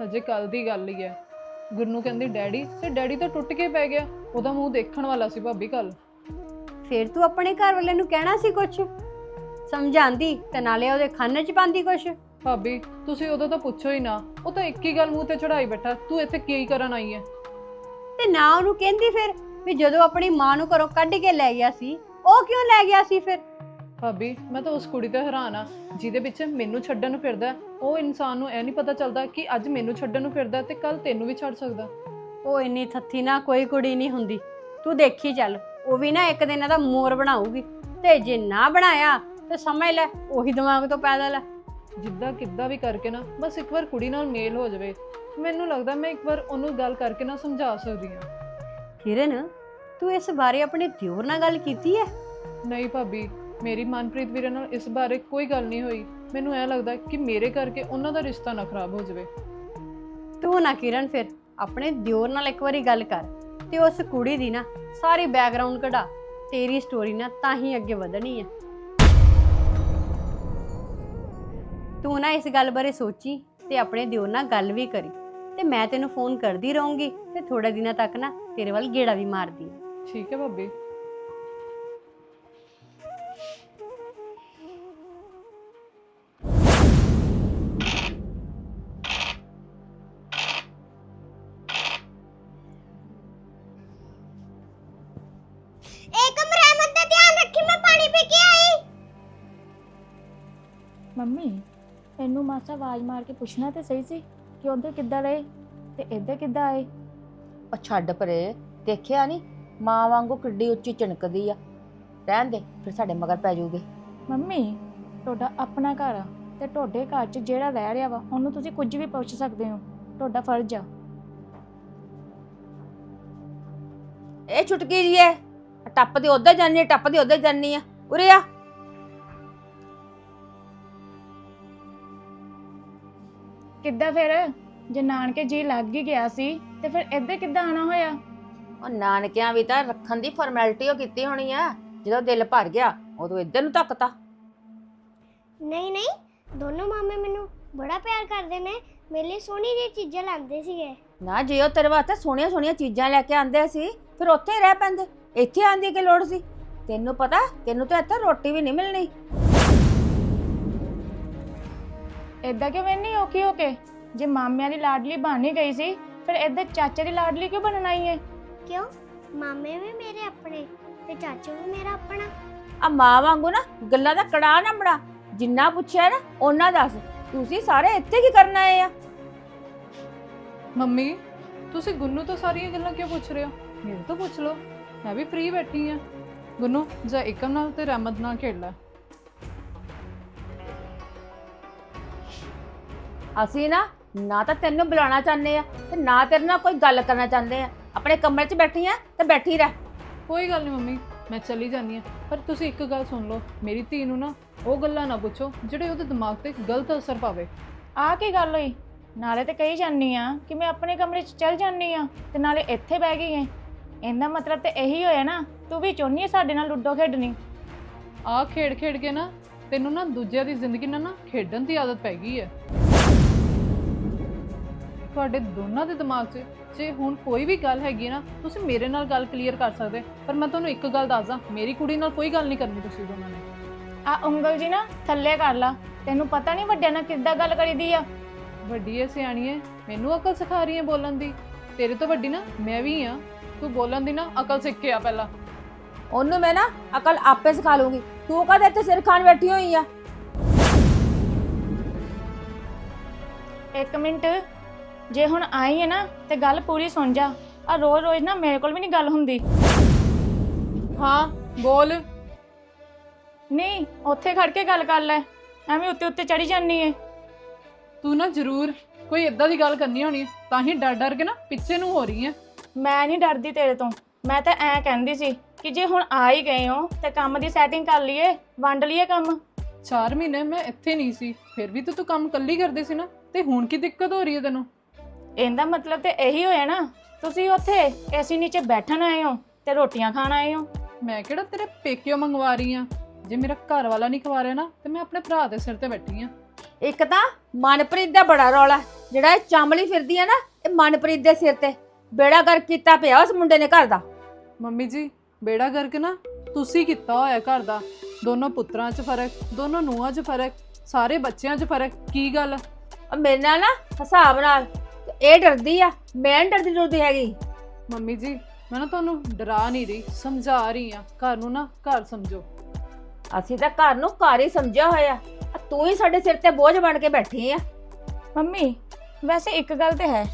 ਹਜੇ ਕੱਲ ਦੀ ਗੱਲ ਹੀ ਹੈ। ਗੁਰਨੂ ਕਹਿੰਦੀ ਡੈਡੀ ਤੇ ਡੈਡੀ ਤਾਂ ਟੁੱਟ ਕੇ ਪੈ ਗਿਆ। ਉਹਦਾ ਮੂੰਹ ਦੇਖਣ ਵਾਲਾ ਸੀ ਭਾਬੀ ਕੱਲ ਫਿਰ ਤੂੰ ਆਪਣੇ ਘਰ ਵਾਲਿਆਂ ਨੂੰ ਕਹਿਣਾ ਸੀ ਕੁਛ? ਸਮਝਾਉਂਦੀ ਤੇ ਨਾਲੇ ਉਹਦੇ ਖਾਨੇ 'ਚ ਪਾਉਂਦੀ ਕੁਛ? ਭਾਬੀ ਤੁਸੀਂ ਉਦੋਂ ਤਾਂ ਪੁੱਛੋ ਹੀ ਨਾ। ਉਹ ਤਾਂ ਇੱਕ ਹੀ ਗੱਲ ਮੂੰਹ ਤੇ ਚੜਾਈ ਬੈਠਾ। ਤੂੰ ਇੱਥੇ ਕੀ ਕਰਨ ਆਈ ਹੈ ਤੇ ਨਾ ਉਹਨੂੰ ਕਹਿੰਦੀ ਫਿਰ ਵੀ ਜਦੋਂ ਆਪਣੀ ਮਾਂ ਨੂੰ ਘਰੋਂ ਕੱਢ ਕੇ ਲੈ ਗਿਆ ਸੀ ਉਹ ਕਿਉਂ ਲੈ ਗਿਆ ਸੀ ਫਿਰ? ਭਾਬੀ ਮੈਂ ਤਾਂ ਉਸ ਕੁੜੀ ਤੇ ਹੈਰਾਨ ਆ ਜਿਹਦੇ ਵਿੱਚ ਮੈਨੂੰ ਛੱਡਣ ਨੂੰ ਫਿਰਦਾ। ਹੈ। ਉਹ ਇਨਸਾਨ ਨੂੰ ਇਹ ਨਹੀਂ ਪਤਾ ਚੱਲਦਾ ਕਿ ਅੱਜ ਮੈਨੂੰ ਛੱਡਣ ਨੂੰ ਫਿਰਦਾ ਤੇ ਕੱਲ ਤੈਨੂੰ ਵੀ ਛੱਡ ਸਕਦਾ। ਉਹ ਇੰਨੀ ਥੱਥੀ ਨਾ ਕੋਈ ਕੁੜੀ ਨਹੀਂ ਹੁੰਦੀ। ਤੂੰ ਦੇਖੀ ਚੱਲ ਉਹ ਵੀ ਨਾ ਇੱਕ ਦਿਨ ਇਹਦਾ ਮੋਰ ਬਣਾਊਗੀ। ਤੇ ਜੇ ਨਾ ਬਣਾਇਆ ਤੇ ਸਮਝ ਲੈ ਉਹੀ ਦਿਮਾਗ ਤੋਂ ਪੈਦਲ ਹੈ ਜਿੱਦਾਂ ਕਿੱਦਾਂ ਵੀ ਕਰਕੇ ਨਾ ਬਸ ਇੱਕ ਵਾਰ ਕੁੜੀ ਨਾਲ ਮੇਲ ਹੋ ਜਾਵੇ। ਮੈਨੂੰ ਲੱਗਦਾ ਮੈਂ ਇੱਕ ਵਾਰ ਉਹਨੂੰ ਗੱਲ ਕਰਕੇ ਨਾ ਸਮਝਾ ਸਕਦੀ ਹਾਂ। ਕਿਰਨ ਤੂੰ ਇਸ ਬਾਰੇ ਆਪਣੇ ਦਿਓਰ ਨਾਲ ਗੱਲ ਕੀਤੀ ਹੈ? ਨਹੀਂ ਭਾਬੀ ਮੇਰੀ ਮਨਪ੍ਰੀਤ ਵੀਰੇ ਨਾਲ ਇਸ ਬਾਰੇ ਕੋਈ ਗੱਲ ਨਹੀਂ ਹੋਈ। ਮੈਨੂੰ ਐ ਲੱਗਦਾ ਕਿ ਮੇਰੇ ਕਰਕੇ ਉਹਨਾਂ ਦਾ ਰਿਸ਼ਤਾ ਨਾ ਖਰਾਬ ਹੋ ਜਾਵੇ। ਤੂੰ ਨਾ ਕਿਰਨ ਫਿਰ। ਆਪਣੇ ਦਿਓਰ ਨਾਲ ਇੱਕ ਵਾਰੀ ਗੱਲ ਕਰ ਤੇ ਉਸ ਕੁੜੀ ਦੀ ਨਾ ਸਾਰੀ ਬੈਕਗ੍ਰਾਉਂਡ ਕਢਾ। ਤੇਰੀ ਸਟੋਰੀ ਨਾ ਤਾਂ ਹੀ ਅੱਗੇ ਵਧਣੀ ਹੈ ਤੂੰ ਨਾ ਇਸ ਗੱਲ ਬਾਰੇ ਸੋਚੀ ਤੇ ਆਪਣੇ ਦਿਓਰ ਨਾਲ ਗੱਲ ਵੀ ਕਰੀ ਤੇ ਮੈਂ ਤੈਨੂੰ ਫੋਨ ਕਰਦੀ ਰਹੂੰਗੀ ਤੇ ਥੋੜੇ ਦਿਨਾਂ ਤੱਕ ਨਾ ਤੇਰੇ ਵੱਲ ਗੇੜਾ ਵੀ ਮਾਰਦੀ ਠੀਕ ਹੈ ਭਾਬੀ। ਮੰਮੀ ਇਹਨੂੰ ਮਾਸਾ ਆਵਾਜ਼ ਮਾਰ ਕੇ ਪੁੱਛਣਾ ਤੇ ਸਹੀ ਸੀ ਕਿ ਉਧਰ ਕਿੱਦਾਂ ਰਹੇ ਤੇ ਇੱਧਰ ਕਿੱਦਾਂ ਆਏ। ਉਹ ਛੱਡ ਪਰੇ ਦੇਖਿਆ ਨਹੀਂ ਮਾਂ ਵਾਂਗੂ ਕਿੱਡੀ ਉੱਚੀ ਚਣਕਦੀ ਆ। ਰਹਿਣ ਦੇ ਫਿਰ ਸਾਡੇ ਮਗਰ ਪੈ ਜਾਊਗੇ। ਮੰਮੀ ਤੁਹਾਡਾ ਆਪਣਾ ਘਰ ਆ ਤੇ ਤੁਹਾਡੇ ਘਰ 'ਚ ਜਿਹੜਾ ਰਹਿ ਰਿਹਾ ਵਾ ਉਹਨੂੰ ਤੁਸੀਂ ਕੁਝ ਵੀ ਪੁੱਛ ਸਕਦੇ ਹੋ। ਤੁਹਾਡਾ ਫਰਜ਼ ਆ। ਇਹ ਛੁਟਕੀ ਜੀ ਐ। ਟੱਪ ਦੇ ਉੱਧਰ ਜਾਨੀ ਆ ਟੱਪ ਦੇ ਉੱਧਰ ਜਾਨੀ ਆ। ਉਰੇ ਆ। ਕਿੱਦਾਂ ਫਿਰ? ਜੇ ਨਾਨਕੇ ਜੀ ਲੱਗ ਹੀ ਗਿਆ ਸੀ ਤੇ ਫਿਰ ਇੱਧਰ ਕਿੱਦਾਂ ਆਣਾ ਹੋਇਆ? ਉਹ ਨਾਨਕਿਆਂ ਵੀ ਤਾਂ ਰੱਖਣ ਦੀ ਫਾਰਮੈਲਿਟੀ ਉਹ ਕੀਤੀ ਹੋਣੀ ਆ। ਜਦੋਂ ਦਿਲ ਭਰ ਗਿਆ ਉਦੋਂ ਇੱਧਰ ਨੂੰ ਧੱਕਤਾ। ਨਹੀਂ ਨਹੀਂ ਦੋਨੋਂ ਮਾਮੇ ਮੈਨੂੰ ਬੜਾ ਪਿਆਰ ਕਰਦੇ ਨੇ। ਮੇਰੇ ਲਈ ਸੋਹਣੀ ਜਿਹੀ ਚੀਜ਼ਾਂ ਲਾਉਂਦੇ ਸੀਗੇ। ਨਾ ਜੇ ਉਹ ਤੇਰੇ ਵਾਸਤੇ ਸੋਹਣੀਆਂ ਸੋਹਣੀਆਂ ਚੀਜ਼ਾਂ ਲੈ ਕੇ ਆਂਦੇ ਸੀ ਫਿਰ ਉੱਥੇ ਰਹਿ ਪੈਂਦੇ। ਇੱਥੇ ਆਂਦੀ ਦੀ ਕੀ ਲੋੜ ਸੀ? ਤੈਨੂੰ ਪਤਾ ਤੈਨੂੰ ਤਾਂ ਇੱਥੇ ਰੋਟੀ ਵੀ ਨਹੀਂ ਮਿਲਣੀ। ਏਦਾਂ ਕਿਉਂ ਮੈਨੀ ਔਖੀ ਹੋ ਕੇ? ਜੇ ਮਾਮਿਆਂ ਦੀ ਲਾਡਲੀ ਬਣ ਹੀ ਗਈ ਸੀ ਫਿਰ ਇੱਧਰ ਚਾਚੇ ਦੀ ਲਾਡਲੀ ਕਿਉਂ ਬਣਨ ਆਈ ਹੈ? ਕਿਉਂ? ਮਾਮੇ ਵੀ ਮੇਰੇ ਆਪਣੇ ਤੇ ਚਾਚੂ ਵੀ ਮੇਰਾ ਆਪਣਾ। ਆ ਮਾਂ ਵਾਂਗੂ ਨਾ ਗੱਲਾਂ ਦਾ ਕੜਾ ਨਾ ਬਣਾ ਜਿੰਨਾ ਪੁੱਛਿਆ ਨਾ ਉਹਨਾਂ ਦੱਸ। ਤੁਸੀਂ ਸਾਰੇ ਇੱਥੇ ਕੀ ਕਰਨ ਆਏ ਆ? ਮੰਮੀ ਤੁਸੀਂ ਗੁੰਨੂ ਤੋਂ ਸਾਰੀਆਂ ਗੱਲਾਂ ਕਿਉਂ ਪੁੱਛ ਰਹੇ ਹੋ? ਮੇਰੇ ਤੋਂ ਪੁੱਛ ਲਓ। ਮੈਂ ਵੀ ਫ੍ਰੀ ਬੈਠੀ ਆ ਗੁੰਨੂ ਜਾ ਇਕਮ ਨਾਲ ਤੇ ਰਹਿਮਤ ਨਾਲ ਖੇਡ ਲੈ। ਅਸੀਂ ਨਾ ਨਾ ਤਾਂ ਤੈਨੂੰ ਬੁਲਾਉਣਾ ਚਾਹੁੰਦੇ ਆ ਤੇ ਨਾ ਤੇਰੇ ਨਾਲ ਕੋਈ ਗੱਲ ਕਰਨਾ ਚਾਹੁੰਦੇ ਆ। ਆਪਣੇ ਕਮਰੇ 'ਚ ਬੈਠੀ ਆ ਤੇ ਬੈਠੀ ਰਹਿ। ਕੋਈ ਗੱਲ ਨਹੀਂ ਮੰਮੀ ਮੈਂ ਚਲੀ ਜਾਂਦੀ ਆ। ਪਰ ਤੁਸੀਂ ਇੱਕ ਗੱਲ ਸੁਣ ਲਓ ਮੇਰੀ ਧੀ ਨੂੰ ਨਾ ਉਹ ਗੱਲਾਂ ਨਾ ਪੁੱਛੋ ਜਿਹੜੇ ਉਹਦੇ ਦਿਮਾਗ ਤੇ ਗਲਤ ਅਸਰ ਪਾਵੇ। ਆ ਕੀ ਗੱਲ ਹੋਈ? ਨਾਲੇ ਤੇ ਕਹੀ ਜਾਨੀ ਆ ਕਿ ਮੈਂ ਆਪਣੇ ਕਮਰੇ 'ਚ ਚਲ ਜਾਨੀ ਆ ਤੇ ਨਾਲੇ ਇੱਥੇ ਬਹਿ ਗਈ ਐ ਇਹਦਾ ਮਤਲਬ ਤੇ ਇਹੀ ਹੋਇਆ ਨਾ ਤੂੰ ਵੀ ਚਾਹੁੰਦੀ ਐ ਸਾਡੇ ਨਾਲ ਲੁੱਡੋ ਖੇਡਣੀ। ਆ ਖੇਡ ਖੇਡ ਕੇ ਨਾ ਤੈਨੂੰ ਨਾ ਦੂਜਿਆਂ ਦੀ ਜ਼ਿੰਦਗੀ ਨਾਲ ਨਾ ਖੇਡਣ ਦੀ ਆਦਤ ਪੈ ਗਈ ਹੈ ਤੁਹਾਡੇ ਦੋਨਾਂ ਦੇ ਦਿਮਾਗ 'ਚ ਜੇ ਹੁਣ ਕੋਈ ਵੀ ਗੱਲ ਹੈਗੀ ਨਾ ਤੁਸੀਂ ਮੇਰੇ ਨਾਲ ਗੱਲ ਕਲੀਅਰ ਕਰ ਸਕਦੇ ਪਰ ਮੈਂ ਤੁਹਾਨੂੰ ਇੱਕ ਗੱਲ ਦੱਸਦਾ ਮੇਰੀ ਕੁੜੀ ਨਾਲ ਕੋਈ ਗੱਲ ਨਹੀਂ ਕਰਨੀ ਤੁਸੀਂ ਦੋਨਾਂ ਨੇ। ਆ ਉਂਗਲ ਜੀ ਨਾ ਥੱਲੇ ਕਰ ਲਾ ਤੈਨੂੰ ਪਤਾ ਨਹੀਂ ਵੱਡਿਆਂ ਨਾਲ ਕਿੱਦਾਂ ਗੱਲ ਕਰੀਦੀ ਆ। ਵੱਡੀ ਐ ਸਿਆਣੀ ਐ ਮੈਨੂੰ ਅਕਲ ਸਿਖਾ ਰਹੀ ਐ ਬੋਲਣ ਦੀ। ਤੇਰੇ ਤੋਂ ਵੱਡੀ ਨਾ ਮੈਂ ਵੀ ਆ ਤੂੰ ਬੋਲਣ ਦੀ ਨਾ ਅਕਲ ਸਿੱਖ ਕੇ ਆ ਪਹਿਲਾਂ। ਉਹਨੂੰ ਮੈਂ ਨਾ ਅਕਲ ਆਪੇ ਸਿਖਾ ਲੂੰਗੀ ਤੂੰ ਕਦੇ ਇੱਥੇ ਸਿਰ ਖਾਣ ਬੈਠੀ ਹੋਈ ਆ? ਇੱਕ ਮਿੰਟ ਜੇ ਹੁਣ ਆਈ ਹੈ ਨਾ ਤੇ ਗੱਲ ਪੂਰੀ ਸੁਣ ਜਾ। ਆ ਰੋਜ਼ ਰੋਜ਼ ਨਾ ਮੇਰੇ ਕੋਲ ਵੀ ਨਹੀਂ ਗੱਲ ਹੁੰਦੀ। ਹਾਂ ਬੋਲ। ਨਹੀਂ ਉੱਥੇ ਖੜ ਕੇ ਗੱਲ ਕਰ ਲੈ। ਐਵੇਂ ਉੱਤੇ ਉੱਤੇ ਚੜੀ ਜਾਨੀ ਏ। ਤੂੰ ਨਾ ਜ਼ਰੂਰ ਕੋਈ ਇਦਾਂ ਦੀ ਗੱਲ ਕਰਨੀ ਹੋਣੀ ਤਾਂ ਹੀ ਡਰ ਡਰ ਕੇ ਨਾ ਪਿੱਛੇ ਨੂੰ ਹੋ ਰਹੀ ਹੈ ਮੈਂ ਨਹੀਂ ਡਰਦੀ ਤੇਰੇ ਤੋਂ। ਮੈਂ ਤਾਂ ਐਂ ਕਹਿੰਦੀ ਸੀ ਕਿ ਜੇ ਹੁਣ ਆ ਹੀ ਗਏ ਹੋ ਤੇ ਕੰਮ ਦੀ ਸੈਟਿੰਗ ਕਰ ਲਈਏ ਵੰਡ ਲਈਏ ਕੰਮ। 4 ਮਹੀਨੇ ਮੈਂ ਇੱਥੇ ਨਹੀਂ ਸੀ ਫਿਰ ਵੀ ਤਾਂ ਤੂੰ ਕੰਮ ਕੱਲੀ ਕਰਦੀ ਸੀ ਨਾ ਤੇ ਹੁਣ ਕੀ ਦਿੱਕਤ ਹੋ ਰਹੀ ਹੈ ਤੈਨੂੰ? ਇਹਦਾ ਮਤਲਬ ਤੇ ਇਹੀ ਹੋਇਆ ਨਾ ਤੁਸੀਂ ਉੱਥੇ ਏਸੀ ਨੀਚੇ ਬੈਠਣ ਆਏ ਹੋ ਤੇ ਰੋਟੀਆਂ ਖਾਣ ਆਏ ਹੋ। ਮੈਂ ਕਿਹੜਾ ਤੇਰੇ ਪੇਕਿਓ ਮੰਗਵਾ ਰਹੀ ਆ? ਜੇ ਮੇਰਾ ਘਰ ਵਾਲਾ ਨਹੀਂ ਖਵਾ ਰਿਹਾ ਨਾ ਤੇ ਮੈਂ ਆਪਣੇ ਭਰਾ ਦੇ ਸਿਰ ਤੇ ਬੈਠੀ ਆ। ਇੱਕ ਤਾਂ ਮਨਪ੍ਰੀਤ ਦਾ ਬੜਾ ਰੌਲਾ ਜਿਹੜਾ ਇਹ ਚਾਂਬਲੀ ਫਿਰਦੀ ਆ ਨਾ ਇਹ ਮਨਪ੍ਰੀਤ ਦੇ ਸਿਰ ਤੇ ਬੇੜਾ ਗਰ ਕੀਤਾ ਪਿਆ ਉਸ ਮੁੰਡੇ ਨੇ ਘਰ ਦਾ। ਮੰਮੀ ਜੀ ਬੇੜਾ ਗਰਕ ਨਾ ਤੁਸੀਂ ਕੀਤਾ ਹੋਇਆ ਘਰ ਦਾ। ਦੋਨੋਂ ਪੁੱਤਰਾਂ 'ਚ ਫ਼ਰਕ ਦੋਨੋਂ ਨੂੰਹਾਂ 'ਚ ਫ਼ਰਕ ਸਾਰੇ ਬੱਚਿਆਂ 'ਚ ਫ਼ਰਕ ਕੀ ਗੱਲ? ਮੇਰੇ ਨਾਲ ਨਾ ਹਿਸਾਬ ਨਾਲ ਇਹ ਡਰਦੀ ਆ ਮੈਂ ਨੀ ਡਰਦੀ ਡਰਦੀ ਹੈਗੀ। ਮੰਮੀ ਜੀ ਮੈਂ ਨਾ ਤੁਹਾਨੂੰ ਡਰਾ ਨਹੀਂ ਰਹੀ ਸਮਝਾ ਰਹੀ ਆ। ਘਰ ਨੂੰ ਨਾ ਘਰ ਸਮਝੋ। ਅਸੀਂ ਤਾਂ ਘਰ ਨੂੰ ਘਰ ਹੀ ਸਮਝਿਆ ਹੋਇਆ। ਆ ਤੂੰ ਹੀ ਸਾਡੇ ਸਿਰ ਤੇ ਬੋਝ ਬਣ ਕੇ ਬੈਠੀ ਆ। ਮੰਮੀ ਵੈਸੇ ਇੱਕ ਗੱਲ ਤੇ ਹੈ।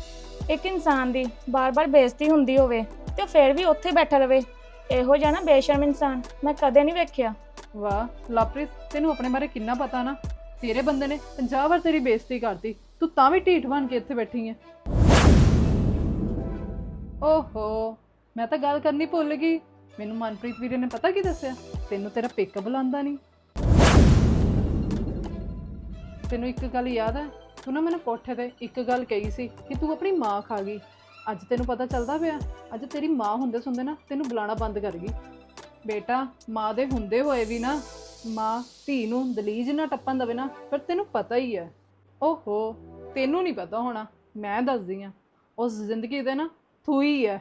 ਇੱਕ ਇਨਸਾਨ ਦੀ ਬਾਰ-ਬਾਰ ਬੇਇੱਜ਼ਤੀ ਹੁੰਦੀ ਹੋਵੇ ਤੇ ਉਹ ਫਿਰ ਵੀ ਉੱਥੇ ਬੈਠਾ ਰਵੇ। ਇਹੋ ਜਿਹਾ ਨਾ ਬੇਸ਼ਰਮ ਇਨਸਾਨ ਮੈਂ ਕਦੇ ਨਹੀਂ ਵੇਖਿਆ। ਵਾਹ ਲਾਪ੍ਰੀਤ ਤੈਨੂੰ ਆਪਣੇ ਬਾਰੇ ਕਿੰਨਾ ਪਤਾ ਨਾ? ਤੇਰੇ ਬੰਦੇ ਨੇ 50 ਵਾਰ ਤੇਰੀ ਬੇਇੱਜ਼ਤੀ ਕਰਤੀ। ਤੂੰ ਤਾਂ ਵੀ ਢੀਠ ਬਣ ਕੇ ਇੱਥੇ ਬੈਠੀ ਹੈ ਓਹੋ, ਮੈਂ ਤਾਂ ਗੱਲ ਕਰਨੀ ਭੁੱਲ ਗਈ। ਮੈਨੂੰ ਮਨਪ੍ਰੀਤ ਵੀਰੇ ਨੇ ਪਤਾ ਕੀ ਦੱਸਿਆ? ਤੈਨੂੰ ਤੇਰਾ ਪਿੱਕ ਬੁਲਾਉਂਦਾ ਨਹੀਂ। ਤੈਨੂੰ ਇੱਕ ਗੱਲ ਯਾਦ ਹੈ ਤੂੰ ਨਾ ਮੈਨੂੰ ਕੋਠੇ ਤੇ ਇੱਕ ਗੱਲ ਕਹੀ ਸੀ ਕਿ ਤੂੰ ਆਪਣੀ ਮਾਂ ਖਾ ਗਈ। ਅੱਜ ਤੈਨੂੰ ਪਤਾ ਚੱਲਦਾ ਪਿਆ, ਅੱਜ ਤੇਰੀ ਮਾਂ ਹੁੰਦੇ ਸੁਣਦੇ ਨਾ ਤੈਨੂੰ ਬੁਲਾਣਾ ਬੰਦ ਕਰ ਗਈ। ਬੇਟਾ, ਮਾਂ ਦੇ ਹੁੰਦੇ ਹੋਏ ਵੀ ਨਾ, ਮਾਂ ਧੀ ਨੂੰ ਦਲੀਜ ਨਾ ਟੱਪਣ ਦਵੇ ਨਾ, ਪਰ ਤੈਨੂੰ ਪਤਾ ਹੀ ਹੈ ਓਹੋ ਤੈਨੂੰ ਨਹੀਂ ਪਤਾ ਹੋਣਾ ਮੈਂ ਦੱਸਦੀ ਆ ਉਸ ਜ਼ਿੰਦਗੀ ਦੇ ਨਾ ਥੂਈ ਹੈ।